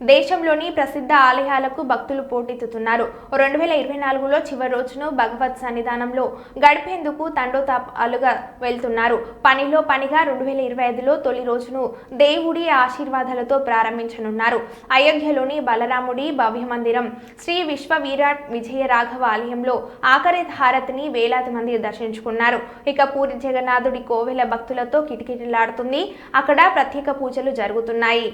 దేశంలోని ప్రసిద్ధ ఆలయాలకు భక్తులు పోటెత్తుతున్నారు. రెండు వేల ఇరవై నాలుగులో చివరి రోజును భగవత్ సన్నిధానంలో గడిపేందుకు తండోతాపాలుగా వెళ్తున్నారు. పనిలో పనిగా రెండు వేల ఇరవై ఐదులో తొలి రోజును దేవుడి ఆశీర్వాదాలతో ప్రారంభించనున్నారు. అయోధ్యలోని బలరాముడి భవ్య మందిరం శ్రీ విశ్వ విరాట్ విజయ రాఘవ ఆలయంలో ఆఖరి హారతిని వేలాది మంది దర్శించుకున్నారు. ఇక పూరి జగన్నాథుడి కోవెల భక్తులతో కిటకిటలాడుతుంది. అక్కడ ప్రత్యేక పూజలు జరుగుతున్నాయి.